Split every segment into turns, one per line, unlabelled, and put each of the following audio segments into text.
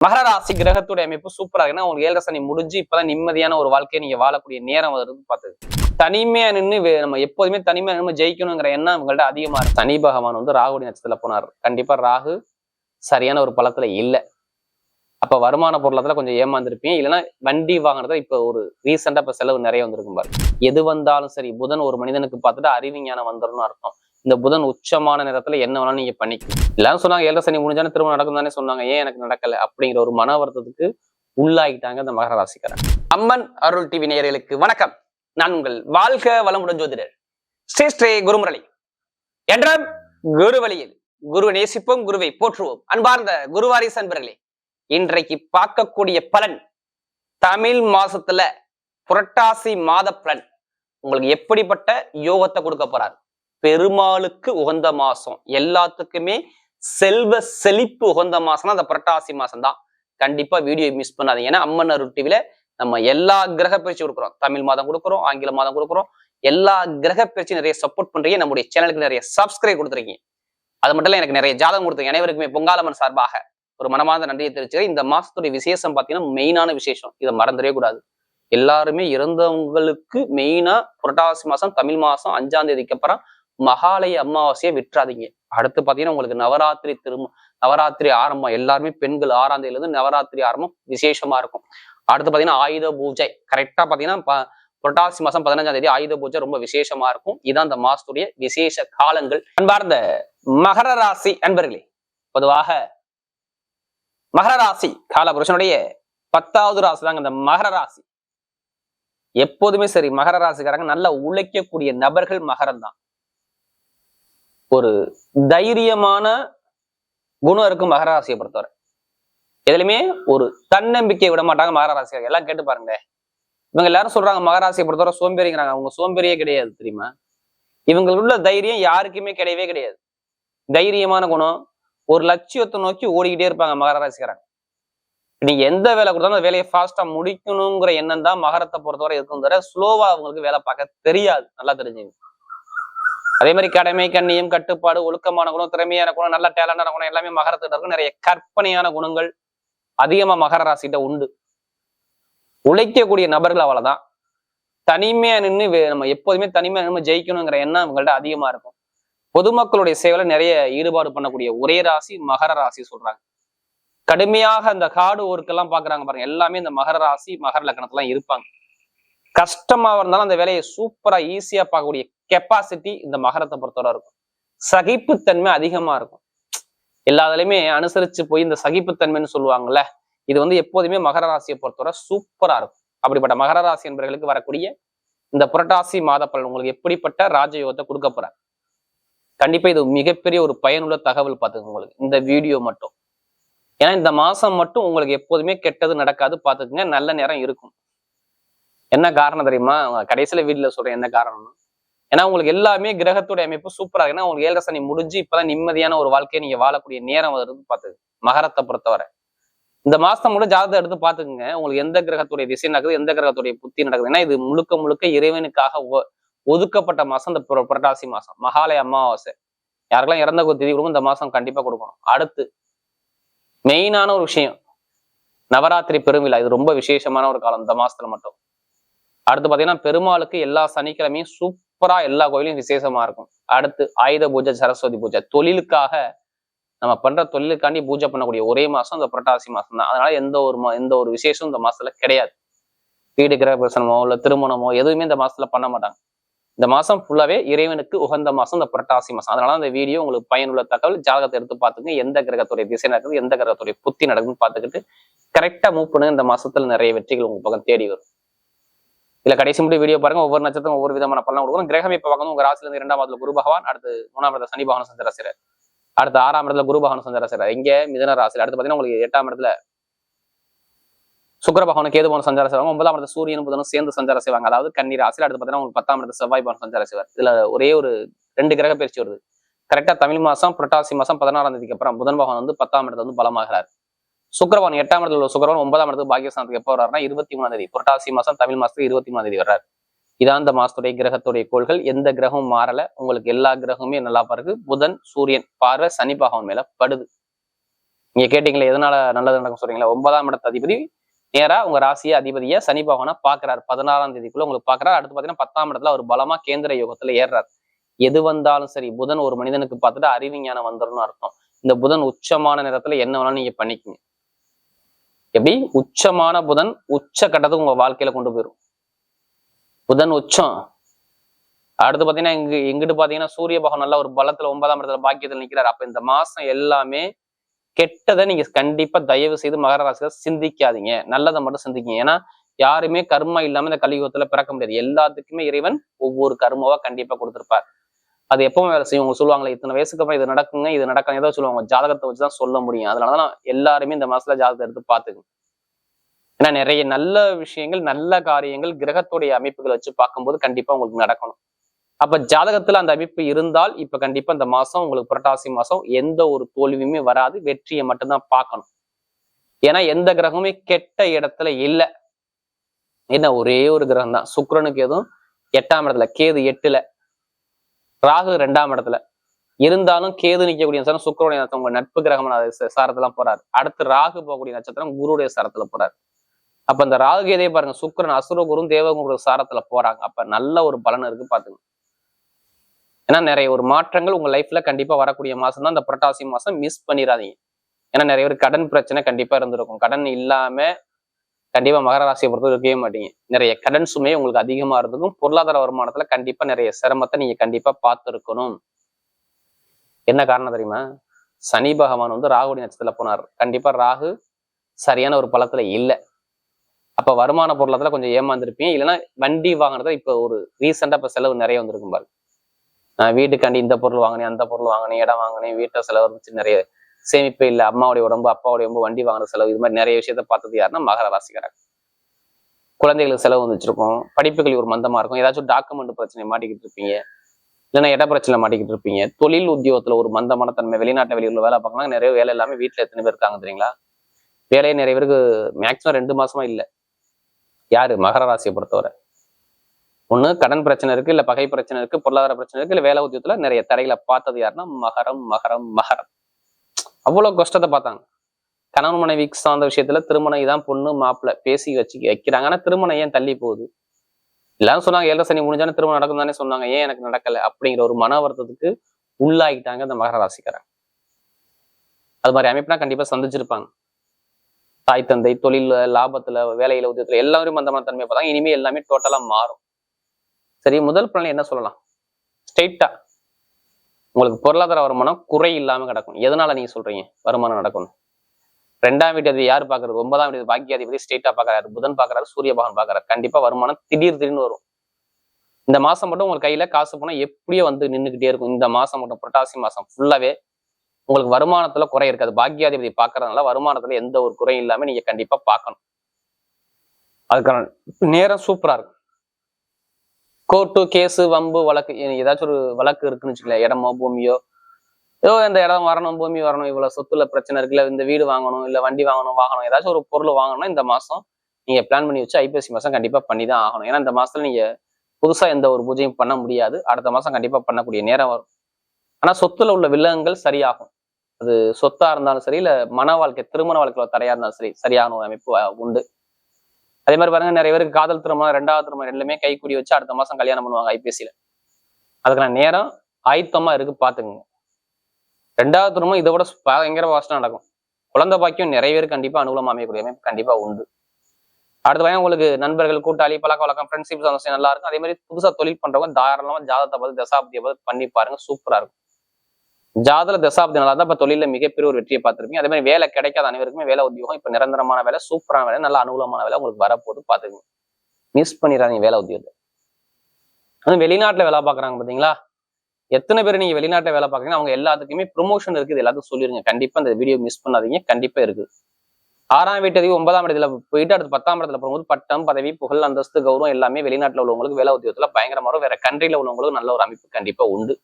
மகர ராசி கிரகத்துடைய அமைப்பு சூப்பரா இருக்குன்னா உங்களுக்கு ஏழரை சனி முடிஞ்சு இப்பதான் நிம்மதியான ஒரு வாழ்க்கையை நீங்க வாழக்கூடிய நேரம் வருது பார்த்து தனிமையா நின்று நம்ம எப்போதுமே தனிமையா நின்று ஜெயிக்கணுங்கிற எண்ணம் உங்கள்ட்ட அதிகமா இருக்கு. சனி பகவான் வந்து ராகுடி நட்சத்திரத்துல போனார். கண்டிப்பா ராகு சரியான ஒரு பலத்துல இல்ல. அப்ப வருமான பொருளத்துல கொஞ்சம் ஏமாந்துருப்பீங்க. இல்லைன்னா வண்டி வாங்குறதுல இப்ப ஒரு ரீசெண்டா இப்ப செலவு நிறைய வந்திருக்கும் பாரு எது வந்தாலும் சரி புதன் ஒரு மனிதனுக்கு பார்த்துட்டு அறிவிஞானம் வந்துடும் அர்த்தம். இந்த புதன் உச்சமான நேரத்துல என்ன வேணாலும் நீங்க பண்ணிக்கலாம் எல்லாரும் சொன்னாங்க ஏழரை சனி முடிஞ்சாலும் திரும்ப நடக்கும் தானே சொன்னாங்க ஏன் எனக்கு நடக்கல அப்படிங்கிற ஒரு மன வருத்தத்துக்கு உள்ளாகிட்டாங்க இந்த மகர ராசிக்காரன் அம்மன் அருள் டிவி நேயர்களுக்கு வணக்கம். நான் உங்கள் வாழ்க வளமுடன் ஜோதிடர் ஸ்ரீ ஸ்ரீ குருமுரளி. என்ற குரு வழியில் குரு நேசிப்போம் குருவை போற்றுவோம். அன்பார்ந்த குருவாரிஸ் அன்பர்களே இன்றைக்கு பார்க்கக்கூடிய பலன் தமிழ் மாசத்துல புரட்டாசி மாத பலன். உங்களுக்கு எப்படிப்பட்ட யோகத்தை கொடுக்க போறாரு? பெருமாளுக்கு உகந்த மாசம். எல்லாத்துக்குமே செல்வ செழிப்பு உகந்த மாசம்னா அந்த புரட்டாசி மாசம் தான் கண்டிப்பா வீடியோ மிஸ் பண்ணாதீங்க. ஏன்னா அம்மன் அருள் டிவில நம்ம எல்லா கிரக பயிற்சி கொடுக்குறோம். தமிழ் மாதம் கொடுக்குறோம் ஆங்கில மாதம் கொடுக்குறோம். எல்லா கிரக பயிற்சி நிறைய சப்போர்ட் பண்றீங்க. நம்முடைய சேனலுக்கு நிறைய சப்ஸ்கிரைப் கொடுத்துருக்கீங்க. அது மட்டும் இல்ல எனக்கு நிறைய ஜாதகம் கொடுத்துருங்க அனைவருக்குமே பொங்காலம்மன் சார்பாக ஒரு மனமார்ந்த நன்றியை தெரிவிச்சுக்கிறேன். இந்த மாசத்துடைய விசேஷம் பார்த்தீங்கன்னா மெயினான விசேஷம். இதை மறந்துடவே கூடாது. எல்லாருமே இறந்தவங்களுக்கு மெயினா புரட்டாசி மாசம் தமிழ் மாசம் அஞ்சாம் தேதிக்கு அப்புறம் மகாலய அமாவாசையை விட்டுறாதீங்க. அடுத்து பாத்தீங்கன்னா உங்களுக்கு நவராத்திரி திரும்ப நவராத்திரி ஆரம்பம் எல்லாருமே பெண்கள் ஆறாம் தேதியில இருந்து நவராத்திரி ஆரம்பம் விசேஷமா இருக்கும். அடுத்து பாத்தீங்கன்னா ஆயுத பூஜை. கரெக்டா பாத்தீங்கன்னா புரட்டாசி மாசம் பதினஞ்சாம் தேதி ஆயுத பூஜை ரொம்ப விசேஷமா இருக்கும். இதான் அந்த மாசத்துடைய விசேஷ காலங்கள். அன்பார்ந்த மகர ராசி அன்பர்களே பொதுவாக மகர ராசி காலபுருஷனுடைய பத்தாவது ராசி தாங்க இந்த மகர ராசி. எப்போதுமே சரி மகர ராசிக்காரங்க நல்லா உழைக்கக்கூடிய நபர்கள் மகரம் தான் ஒரு தைரியமான குணம் இருக்கும் மகர ராசியை பொறுத்தவரை. எதுலையுமே ஒரு தன்னம்பிக்கையை விட மாட்டாங்க மகர எல்லாம் கேட்டு பாருங்க. இவங்க எல்லாரும் சொல்றாங்க மகராசியை பொறுத்தவரை சோம்பேறிங்கிறாங்க. அவங்க சோம்பேறியே கிடையாது தெரியுமா? இவங்களுக்கு உள்ள தைரியம் யாருக்குமே கிடையவே கிடையாது. தைரியமான குணம் ஒரு லட்சியத்தை நோக்கி ஓடிக்கிட்டே இருப்பாங்க மகர ராசிக்காரங்க. நீங்க எந்த வேலை கொடுத்தாலும் அந்த வேலையை ஃபாஸ்டா முடிக்கணுங்கிற எண்ணம் தான் மகரத்தை பொறுத்தவரை இருக்கும் தவிர ஸ்லோவா அவங்களுக்கு வேலை பார்க்க தெரியாது. நல்லா தெரிஞ்சுங்க. அதே மாதிரி கடமை கண்ணியம் கட்டுப்பாடு ஒழுக்கமான குணம் திறமையான குணம் நல்ல டேலண்டான குணம் எல்லாமே மகரத்துல இருக்கும் நிறைய கற்பனையான குணங்கள் அதிகமா மகர ராசிகிட்ட உண்டு. உழைக்கக்கூடிய நபர்கள் அவ்வளவுதான். தனிமையா நின்று நம்ம எப்போதுமே தனிமையா நின்று ஜெயிக்கணுங்கிற எண்ணம் அவங்கள்ட்ட அதிகமா இருக்கும். பொதுமக்களுடைய சேவையில நிறைய ஈடுபாடு பண்ணக்கூடிய ஒரே ராசி மகர ராசி சொல்றாங்க. கடுமையாக அந்த காடு ஒர்க்கெல்லாம் பாக்குறாங்க பாருங்க. எல்லாமே இந்த மகர ராசி மகர லக்னத்துல இருப்பாங்க. கஷ்டமா இருந்தாலும் அந்த வேலையை சூப்பரா ஈஸியா பார்க்கக்கூடிய கெப்பாசிட்டி இந்த மகரத்தை பொறுத்தவரை இருக்கும். சகிப்புத்தன்மை அதிகமா இருக்கும். எல்லாத்துலயுமே அனுசரிச்சு போய் இந்த சகிப்புத்தன்மைன்னு சொல்லுவாங்கல்ல இது வந்து எப்போதுமே மகர ராசியை பொறுத்தவரை சூப்பரா இருக்கும். அப்படிப்பட்ட மகர ராசி என்பவர்களுக்கு வரக்கூடிய இந்த புரட்டாசி மாத பலன் உங்களுக்கு எப்படிப்பட்ட ராஜயோகத்தை கொடுக்க போறார்? கண்டிப்பா இது மிகப்பெரிய ஒரு பயனுள்ள தகவல் பார்த்துக்கோங்க உங்களுக்கு. இந்த வீடியோ மட்டும். ஏன்னா இந்த மாசம் மட்டும் உங்களுக்கு எப்போதுமே கெட்டது நடக்காது பார்த்துக்குங்க நல்ல நேரம் இருக்கும். என்ன காரணம் தெரியுமா? கடைசியில வீட்டுல சொல்றேன் என்ன காரணம்னு. ஏன்னா உங்களுக்கு எல்லாமே கிரகத்துடைய அமைப்பு சூப்பரா இருக்கு. ஏன்னா உங்களுக்கு ஏழரை சனி முடிஞ்சு இப்பதான் நிம்மதியான ஒரு வாழ்க்கையை நீங்க வாழக்கூடிய நேரம் வருது பார்த்துக்கு மகரத்தை பொறுத்தவரை. இந்த மாசம் கூட ஜாதகத்தை எடுத்து பாத்துக்குங்க. உங்களுக்கு எந்த கிரகத்துடைய திசை நடக்குது எந்த கிரகத்துடைய புத்தி நடக்குது. ஏன்னா இது முழுக்க முழுக்க இறைவனுக்காக ஒதுக்கப்பட்ட மாசம். இந்த புரட்டாசி மாசம். மகாலய அமாவாசை. யாருக்கெல்லாம் இறந்த திதி கொடுக்கும் இந்த மாசம் கண்டிப்பா கொடுக்கணும். அடுத்து மெயினான ஒரு விஷயம். நவராத்திரி பெருவிழா. இது ரொம்ப விசேஷமான ஒரு காலம். இந்த மாசத்துல மட்டும். அடுத்து பாத்தீங்கன்னா பெருமாளுக்கு எல்லா சனிக்கிழமையும் சூப்பரா எல்லா கோயிலும் விசேஷமா இருக்கும். அடுத்து ஆயுத பூஜை சரஸ்வதி பூஜை. தொழிலுக்காக நம்ம பண்ற தொழிலுக்காண்டி பூஜை பண்ணக்கூடிய ஒரே மாசம் இந்த புரட்டாசி மாசம் தான் அதனால எந்த ஒரு எந்த ஒரு விசேஷம் இந்த மாசத்துல கிடையாது. வீடு கிரக பிரசனமோ இல்ல திருமணமோ எதுவுமே இந்த மாசத்துல பண்ண மாட்டாங்க. இந்த மாசம் ஃபுல்லாவே இறைவனுக்கு உகந்த மாசம் இந்த புரட்டாசி மாசம். அதனால அந்த வீடியோ உங்களுக்கு பயனுள்ள தகவல் ஜாதகத்தை எடுத்து பார்த்துங்க எந்த கிரகத்துடைய திசை நடக்குது எந்த கிரகத்துடைய புத்தி நடக்குதுன்னு பார்த்துக்கிட்டு கரெக்டா மூவ் பண்ணுங்க. இந்த மாசத்துல நிறைய வெற்றிகள் உங்க பக்கம் தேடி வரும். இதுல கடைசி மட்டும் வீடியோ பாருங்க. ஒவ்வொரு நட்சத்திரம் ஒவ்வொரு விதமான பலன் கொடுக்கும். கிரகம் இப்ப பார்க்கணும் உங்க ராசில இருந்து இரண்டாம் இடத்துல குரு பகவான் அடுத்து மூணாம் இடத்துல சனி பகவான் சந்திரசிரர் அடுத்து ஆறாம் இடத்துல குரு பகவான் சந்திரசிரர் இங்க மிதன ராசியில். அடுத்து பாத்தீங்கன்னா உங்களுக்கு எட்டாம் இடத்துல சுக்கிர பகவான் கேது பகவான் சஞ்சார செய்வாங்க ஒன்பதாம் இடத்துல சூரியன் புதனும் சேர்ந்து சஞ்சார செய்வாங்க அதாவது கன்னி ராசியில் அடுத்து பாத்தீங்கன்னா உங்களுக்கு பத்தாம் இடத்துல செவ்வாய் பகவான் சஞ்சார செய்வார் இதுல ஒரே ஒரு ரெண்டு கிரக பயிற்சி வருது கரெக்டா தமிழ் மாசம் புரட்டாசி மாசம் பதினாறாம் தேதிக்கு அப்புறம் புதன் பகவான் வந்து பத்தாம் இடத்துல வந்து பலமாகிறார். சுக்கரவான் எட்டாம் இடத்துல உள்ள சுக்கிரவான் ஒன்பதாம் இடத்துக்கு பாகியஸ்தானத்துக்கு எப்போ வர்றாருன்னா இருபத்தி மூணாம் தேதி. புரட்டாசி மாசம் தமிழ் மாசத்துக்கு இருபத்தி மூணாம் தேதி வர்றாரு. இதான் இந்த மாசத்துடைய கிரகத்துடைய கோள்கள். எந்த கிரகமும் மாறல. உங்களுக்கு எல்லா கிரகமுமே நல்லா பாருக்கு புதன் சூரியன் பார்வை சனி பகவான் மேல படுது. நீங்க கேட்டீங்களே எதனால நல்லது நடக்கும் சொல்றீங்களா? ஒன்பதாம் இடத்து அதிபதி நேரா உங்க ராசியை அதிபதியை சனி பகவானா பாக்குறாரு. பதினாறாம் தேதிக்குள்ள உங்களுக்கு பாக்குறாரு. அடுத்து பாத்தீங்கன்னா பத்தாம் இடத்துல அவர் பலமா கேந்திர யோகத்துல ஏறுறாரு. எது வந்தாலும் சரி புதன் ஒரு மனிதனுக்கு பார்த்துட்டு அறிவிஞானம் வந்துடும் அர்த்தம். இந்த புதன் உச்சமான நேரத்துல என்ன வேணாலும் நீங்க பண்ணிக்கங்க. எப்படி? உச்சமான புதன் உச்ச கட்டத்துக்கு உங்க வாழ்க்கையில கொண்டு போயிடும் புதன் உச்சம். அடுத்து பாத்தீங்கன்னா இங்க எங்கிட்டு பாத்தீங்கன்னா சூரிய பகவான் நல்ல ஒரு பலத்துல ஒன்பதாம் இடத்துல பாக்கியத்துல நிக்கிறாரு. அப்ப இந்த மாசம் எல்லாமே கெட்டதை நீங்க கண்டிப்பா தயவு செய்து மகர ராசியில சிந்திக்காதீங்க. நல்லதை மட்டும் சிந்திக்கீங்க. ஏன்னா யாருமே கர்மா இல்லாம இந்த கலியுகத்துல பிறக்க முடியாது. எல்லாத்துக்குமே இறைவன் ஒவ்வொரு கர்மாவா கண்டிப்பா கொடுத்திருப்பார். அது எப்பவுமே வேலை செய்யும். அவங்க சொல்லுவாங்களே இத்தனை வயசுக்கு அப்புறம் இது நடக்குங்க இது நடக்கும் ஏதோ சொல்லுவாங்க. ஜாதகத்தை வச்சுதான் சொல்ல முடியும். அதனாலதான் நான் எல்லாருமே இந்த மாசத்துல ஜாதகத்தை எடுத்து பாத்துக்கணும் ஏன்னா நிறைய நல்ல விஷயங்கள் நல்ல காரியங்கள் கிரகத்துடைய அமைப்புகளை வச்சு பார்க்கும்போது கண்டிப்பா உங்களுக்கு நடக்கணும். அப்ப ஜாதகத்துல அந்த அமைப்பு இருந்தால் இப்ப கண்டிப்பா இந்த மாசம் உங்களுக்கு புரட்டாசி மாசம் எந்த ஒரு தோல்வியுமே வராது. வெற்றியை மட்டும்தான் பார்க்கணும். ஏன்னா எந்த கிரகமுமே கெட்ட இடத்துல இல்லை. என்ன ஒரே ஒரு கிரகம் தான். சுக்கிரனுக்கு எதுவும் எட்டாம் இடத்துல கேது எட்டுல. ராகு ரெண்டாம் இடத்துல. இருந்தாலும் கேது நிற்கக்கூடிய நட்சத்திரம் சுக்கரனுடைய நட்சத்திரம் உங்க நட்பு கிரகமான சாரத்துல போறாரு. அடுத்து ராகு போகக்கூடிய நட்சத்திரம் குருடைய சாரத்துல போறாரு. அப்ப இந்த ராகு கேதே பாருங்க சுக்கிரன் அசுரகுரும் தேவகுரு சாரத்துல போறாங்க. அப்ப நல்ல ஒரு பலன் இருக்கு பாத்துங்க ஏன்னா நிறைய ஒரு மாற்றங்கள் உங்க லைஃப்ல கண்டிப்பா வரக்கூடிய மாசம் தான். இந்த புரட்டாசி மாசம் மிஸ் பண்ணிடாதீங்க ஏன்னா நிறைய பேர் கடன் பிரச்சனை கண்டிப்பா இருந்திருக்கும். கடன் இல்லாம கண்டிப்பா மகர ராசியை பொறுத்த இருக்கவே மாட்டீங்க. நிறைய கடன் சுமை உங்களுக்கு அதிகமா இருந்திருக்கும். பொருளாதார வருமானத்துல கண்டிப்பா நிறைய சிரமத்தை நீங்க கண்டிப்பா பார்த்துருக்கணும். என்ன காரணம் தெரியுமா? சனி பகவான் வந்து ராகுடி நட்சத்திரத்துல போனார். கண்டிப்பா ராகு சரியான ஒரு பழத்துல இல்லை. அப்ப வருமான பொருளாதார கொஞ்சம் ஏமாந்துருப்பீங்க. இல்லைன்னா வண்டி வாங்குறதுல இப்ப ஒரு ரீசெண்டா இப்ப செலவு நிறைய வந்திருக்கும் பாருங்க நான் வீட்டுக்காண்டி இந்த பொருள் வாங்கினேன் அந்த பொருள் வாங்கினேன் இடம் வாங்கினேன் வீட்டை செலவு இருந்துச்சு நிறைய. சேமிப்பே இல்லை அம்மாவுடைய உடம்பு அப்பாவுடைய உடம்பு வண்டி வாங்குற செலவு இது மாதிரி நிறைய விஷயத்த பார்த்தது யாருன்னா மகர ராசிக்காரங்க குழந்தைகளுக்கு செலவு வந்துச்சிருக்கும் படிப்புகள் ஒரு மந்தமா இருக்கும். ஏதாச்சும் டாக்குமெண்ட் பிரச்சனை மாட்டிக்கிட்டு இருப்பீங்க. இல்லைன்னா இட பிரச்சனை மாட்டிக்கிட்டு இருப்பீங்க. தொழில் உத்தியோகத்துல ஒரு மந்தமான தன்மை வெளிநாட்டு வெளியூர்ல வேலை பார்க்கலாம் நிறைய வேலை எல்லாமே வீட்டுல எத்தனை பேர் இருக்காங்க தெரியுங்களா? வேலையே நிறைய பேருக்கு மேக்ஸிமம் ரெண்டு மாசமா இல்லை. யாரு? மகர ராசியை பொறுத்தவரை. ஒண்ணு கடன் பிரச்சனை இருக்கு இல்ல பகை பிரச்சனை இருக்கு பொருளாதார பிரச்சனை இருக்கு இல்ல வேலை உத்தியோகத்துல நிறைய தடைகளை பார்த்தது யாருன்னா மகரம் மகரம் மகரம். அவ்வளவு கஷ்டத்தை பார்த்தாங்க. கணவன் மனைவிக்கு சார்ந்த விஷயத்துல திருமணம் இதான் பொண்ணு மாப்பிள்ளை பேசி வச்சு வைக்கிறாங்க. ஆனா திருமணம் ஏன் தள்ளி போகுது? எல்லாரும் சொன்னாங்க ஏழரை சனி முடிஞ்சானே திருமணம் நடக்கும் தானே சொன்னாங்க. ஏன் எனக்கு நடக்கல? அப்படிங்கிற ஒரு மன வருத்தத்துக்கு உள்ளாகிட்டாங்க அந்த மகர ராசிக்காரன் அது மாதிரி அமைப்புனா கண்டிப்பா சந்திச்சிருப்பாங்க. தாய் தந்தை தொழில் லாபத்துல வேலையில உத்தியத்துல எல்லாரும் மந்தமான தன்மையை பார்த்தாங்க. இனிமே எல்லாமே டோட்டலா மாறும். சரி முதல் பலன் என்ன சொல்லலாம்? ஸ்ட்ரெயிட்டா உங்களுக்கு பொருளாதார வருமானம் குறை இல்லாம கிடக்கும். எதனால நீங்க சொல்றீங்க? வருமானம் நடக்கும். ரெண்டாம் வீட்டு யார் பாக்குறது? ஒன்பதாம் வீட்டு பாக்கியாதிபதி ஸ்டேட்டா பாக்குறாரு. புதன் பாக்குறாரு சூரிய பகவான் பாக்குறாரு. கண்டிப்பா வருமானம் திடீர் திடீர்னு வரும். இந்த மாசம் மட்டும் உங்களுக்கு கையில காசு போனா எப்படியோ வந்து நின்றுகிட்டே இருக்கும். இந்த மாசம் மட்டும் புரட்டாசி மாசம் ஃபுல்லாவே உங்களுக்கு வருமானத்துல குறை இருக்காது. பாக்கியாதிபதி பாக்குறதுனால வருமானத்துல எந்த ஒரு குறையும் இல்லாம நீங்க கண்டிப்பா பார்க்கணும் அதுக்கான நேரம் சூப்பரா இருக்கும். கோர்ட்டு கேஸு வம்பு வழக்கு ஏதாச்சும் ஒரு வழக்கு இருக்குன்னு வச்சுக்கல இடமோ பூமியோ ஏதோ இந்த இடம் வரணும் பூமி வரணும் இவ்வளவு சொத்துல பிரச்சனை இருக்குல்ல இந்த வீடு வாங்கணும் இல்ல வண்டி வாங்கணும் வாங்கணும். ஏதாச்சும் ஒரு பொருள் வாங்கணும் இந்த மாசம் நீங்க பிளான் பண்ணி வச்சு ஐபிஎஸ்சி மாசம் கண்டிப்பா பண்ணி தான் ஆகணும். ஏன்னா இந்த மாசத்துல நீங்க புதுசா எந்த ஒரு பூஜையும் பண்ண முடியாது. அடுத்த மாசம் கண்டிப்பா பண்ணக்கூடிய நேரம் வரும். ஆனா சொத்துல உள்ள வில்லகங்கள் சரியாகும். அது சொத்தா இருந்தாலும் சரி இல்ல மன வாழ்க்கை திருமண வாழ்க்கையில தடையா இருந்தாலும் சரி சரியான ஒரு அமைப்பு உண்டு. அதே மாதிரி பாருங்க நிறைய பேருக்கு காதல் திருமணம் ரெண்டாவது திருமணம் ரெண்டுமே கைக்கூடி வச்சு அடுத்த மாசம் கல்யாணம் பண்ணுவாங்க ஐபிஎஸ்சியில அதுக்கான நேரம் ஆயத்தமா இருக்கு பாத்துக்கோங்க. ரெண்டாவது திருமணம் இதை விட பயங்கர வாசனம் நடக்கும். குழந்தை பாக்கியம் நிறைய பேர் கண்டிப்பா அனுகூலம் அமையக்கூடிய அமைப்பு கண்டிப்பா உண்டு. அடுத்த பையன் உங்களுக்கு நண்பர்கள் கூட்டாளி பழக்க வழக்கம் ஃப்ரெண்ட்ஷிப் சந்தோஷம் நல்லா இருக்கும். அதே மாதிரி புதுசா தொழில் பண்றவங்க தாராளமா ஜாதகத்தை பார்த்து தசாப்தியை பார்த்து பண்ணி பாருங்க சூப்பரா இருக்கும். ஜாதல தசாப்தி நல்லா தான் இப்போ தொழிலில் மிகப்பெரிய ஒரு வெற்றியை பார்த்துருப்பீங்க. அதே மாதிரி வேலை கிடைக்காத அனைவருக்குமே வேலை உத்தியோகம் இப்போ நிரந்தரமான வேலை சூப்பரான வேலை நல்ல அனுகூலமான வேலை உங்களுக்கு வரப்போது பாத்துக்கோங்க மிஸ் பண்ணிடாதீங்க வேலை உத்தியோகத்தை. அது வெளிநாட்டுல வேலை பாக்குறாங்க பாத்தீங்களா எத்தனை பேர் நீங்க வெளிநாட்டுல வேலை பாக்குறீங்க அவங்க எல்லாத்துக்குமே ப்ரொமோஷன் இருக்குது. எல்லாத்துக்கும் சொல்லிருங்க. கண்டிப்பா இந்த வீடியோ மிஸ் பண்ணாதீங்க. கண்டிப்பா இருக்குது. ஆறாம் வீட்டு அதிகம் ஒன்பதாம் இடத்துல போயிட்டு அடுத்து பத்தாம் இடத்துல போகும்போது பட்டம் பதவி புகழ் அந்தஸ்து கௌரவம் எல்லாமே வெளிநாட்டுல உள்ளவங்களுக்கு வேலை உத்தியோகத்தில் பயங்கரமா வேற கண்ட்ரில உள்ளவங்களுக்கு நல்ல ஒரு அமைப்பு கண்டிப்பா உண்டு.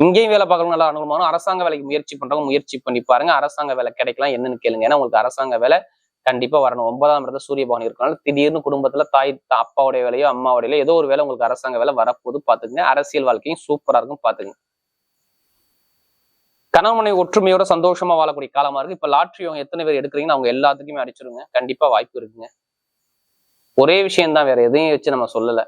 இங்கேயும் வேலை பார்க்கறவங்க நல்லா அனுகூலமான அரசாங்க வேலைக்கு முயற்சி பண்றவங்க முயற்சி பண்ணி பாருங்க. அரசாங்க வேலை கிடைக்கலாம் என்னன்னு கேளுங்க. ஏன்னா உங்களுக்கு அரசாங்க வேலை கண்டிப்பா வரணும். ஒன்பதாம் இடத்துல சூரிய பவன் இருக்கனால திடீர்னு குடும்பத்துல தாய் அப்பாவுடைய வேலையோ அம்மாவுடைய ஏதோ ஒரு வேலை உங்களுக்கு அரசாங்க வேலை வரப்போது பாத்துக்கங்க அரசியல் வாழ்க்கையும் சூப்பரா இருக்கும் பாத்துக்கங்க கணவனை ஒற்றுமையோட சந்தோஷமா வாழக்கூடிய காலமா இருக்கு. இப்ப லாட்ரி அவங்க எத்தனை பேர் எடுக்கிறீங்கன்னு அவங்க எல்லாத்துக்குமே அடிச்சிருங்க. கண்டிப்பா வாய்ப்பு இருக்குங்க. ஒரே விஷயம்தான் வேற எதையும் வச்சு நம்ம சொல்லல.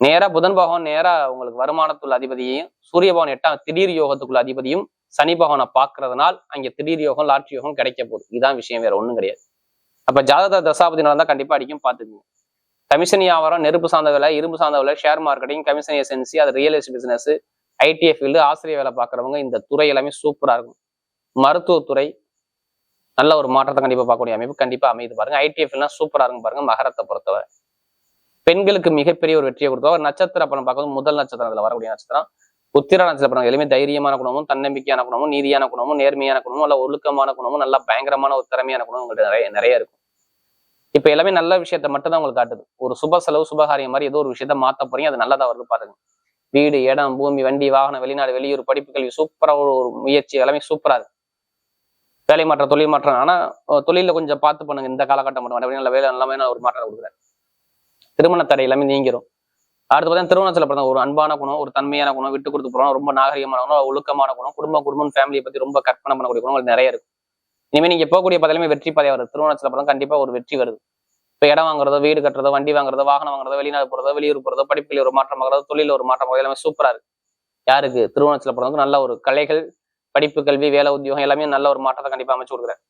நேரா புதன் பகவான் நேரா உங்களுக்கு வருமானத்துள்ள அதிபதியையும் சூரிய பகவான் எட்டாம் திடீர் யோகத்துக்குள்ள அதிபதியும் சனி பகவானை பார்க்கறதுனால் அங்க திடீர் யோகம் லாட்சி யோகம் கிடைக்க போகுது. இதான் விஷயம் வேற ஒண்ணும் கிடையாது. அப்ப ஜாதக தசாபதி நடந்தா கண்டிப்பா அடிக்கும் பாத்துக்குங்க கமிஷன் வியாபாரம் நெருப்பு சார்ந்த வேலை இரும்பு சார்ந்த வேலை ஷேர் மார்க்கெட்டிங் கமிஷன் ஏஜென்சி அது real estate business ITI field ஆசிரியர் வேலை பார்க்குறவங்க இந்த துறை எல்லாமே சூப்பரா இருக்கும். மருத்துவத்துறை நல்ல ஒரு மாற்றத்தை கண்டிப்பா பார்க்கக்கூடிய அமைப்பு கண்டிப்பா அமைது பாருங்க. ஐடிஐ சூப்பராக சூப்பரா இருக்கும் பாருங்க மகரத்தை பொறுத்தவரை. பெண்களுக்கு மிகப்பெரிய ஒரு வெற்றியை கொடுத்தவர் நட்சத்திர படம் பார்க்கும்போது முதல் நட்சத்திரம் அதில் வரக்கூடிய நட்சத்திரம். உத்திர படம் எதுவுமே தைரியமான குணமும் தன்னம்பிக்கையான குணமும் நீதியான குணமும் நேர்மையான குணமும் நல்ல ஒழுக்கமான குணமும் நல்ல பயங்கரமான ஒரு திறமையான குணம் உங்கள்கிட்ட நிறைய நிறைய இருக்கும். இப்ப எல்லாமே நல்ல விஷயத்த மட்டும் தான் உங்களுக்கு காட்டுது. ஒரு சுப செலவு சுபகாரியம் மாதிரி ஏதோ ஒரு விஷயத்த மாத்த போறீங்க அது நல்லதா வருது பாருங்க. வீடு இடம் பூமி வண்டி வாகனம் வெளிநாடு வெளியூர் படிப்பு கல்வி சூப்பரா ஒரு முயற்சி எல்லாமே சூப்பரா இருக்கு. வேலை மாற்றம் தொழில் மாற்றம். ஆனா தொழிலில் கொஞ்சம் பார்த்து பண்ணுங்க. இந்த காலகட்டம் மட்டும் நல்ல வேலை எல்லாமே ஒரு மாற்றம் கொடுக்குறாரு. திருமண தடை எல்லாமே நீங்கிரும். அடுத்து பார்த்தீங்கன்னா திருமணத்துல பிறந்த ஒரு அன்பான குணம் ஒரு தன்மையான குணம் விட்டு கொடுத்து போறோம் ரொம்ப நாகரிகமான குணம் ஒழுக்கமான குணம் குடும்ப குடும்பம் ஃபேமிலியை பத்தி ரொம்ப கற்பனை பண்ணக்கூடிய குணங்கள் நிறைய இருக்கும். இனிமேல் நீங்கள் போகக்கூடிய பதிலுமே வெற்றி பாதையா வருது. திருமணத்துல பிறந்த கண்டிப்பா ஒரு வெற்றி வருது. இப்ப இடம் வாங்குறதோ வீடு கட்டுறதோ வண்டி வாங்குறதோ வாகனம் வாங்குறதோ வெளிநாடு போறதோ வெளியூர் போகிறதோ படிப்பில் ஒரு மாற்றம் ஆகுறதோ தொழிலில் ஒரு மாற்றம் ஆகுறது எல்லாமே சூப்பராக இருக்கு. யாருக்கு? திருமணத்துல பிறந்தவங்க நல்ல ஒரு கலைகள் படிப்பு கல்வி வேலை உத்தியோகம் எல்லாமே நல்ல ஒரு மாற்றத்தை கண்டிப்பா அமைச்சு கொடுக்குறேன்.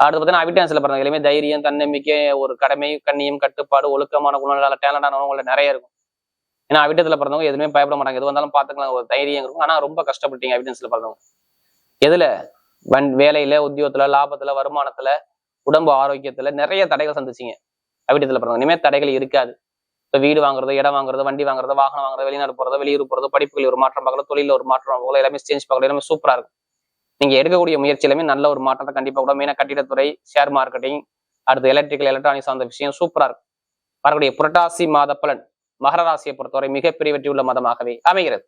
அடுத்து பார்த்தீங்கன்னா அபிடான்ஸ்ல பாருங்க. எல்லாமே தைரியம் தன்னம்பிக்கை ஒரு கடமை கண்ணியம் கட்டுப்பாடு ஒழுக்கமான குணங்கள் டேலண்டானவங்க நிறைய இருக்கும். ஏன்னா அவிட்டத்துல பிறந்தவங்க எதுவுமே பயப்பட மாட்டாங்க. எது வந்தாலும் பாத்துக்கலாம் ஒரு தைரியம் இருக்கும். ஆனா ரொம்ப கஷ்டப்பட்டீங்க அவிட்டன்ஸ்ல பிறந்தவங்க எதுல? வன் வேலையில உத்தியோகத்துல லாபத்துல வருமானத்துல உடம்பு ஆரோக்கியத்துல நிறைய தடைகள் சந்திச்சீங்க அவிட்டத்துல பிறந்தவங்க. இனிமே தடைகள் இருக்காது. இப்போ வீடு வாங்குறது இடம் வாங்குறது வண்டி வாங்குறது வாகனம் வாங்குறது வெளிநாடு போறது வெளியூர் போறது படிப்புகளில் ஒரு மாற்றம் பார்க்கல தொழில ஒரு மாற்றம் பார்க்கல எல்லாமே சேஞ்ச் பார்க்கல எல்லாமே சூப்பரா இருக்கும். நீங்க எடுக்கக்கூடிய முயற்சியிலுமே நல்ல ஒரு மாற்றத்தை கண்டிப்பா கூட மெயினாக கட்டிடத்துறை ஷேர் மார்க்கெட்டிங் அடுத்து எலக்ட்ரிக்கல் எலக்ட்ரானிக்ஸ் சார்ந்த விஷயம் சூப்பராக இருக்கும். வரக்கூடிய புரட்டாசி மாத பலன் மகர ராசியை பொறுத்தவரை மிகப்பெரிய வெற்றி உள்ள மதமாகவே அமைகிறது.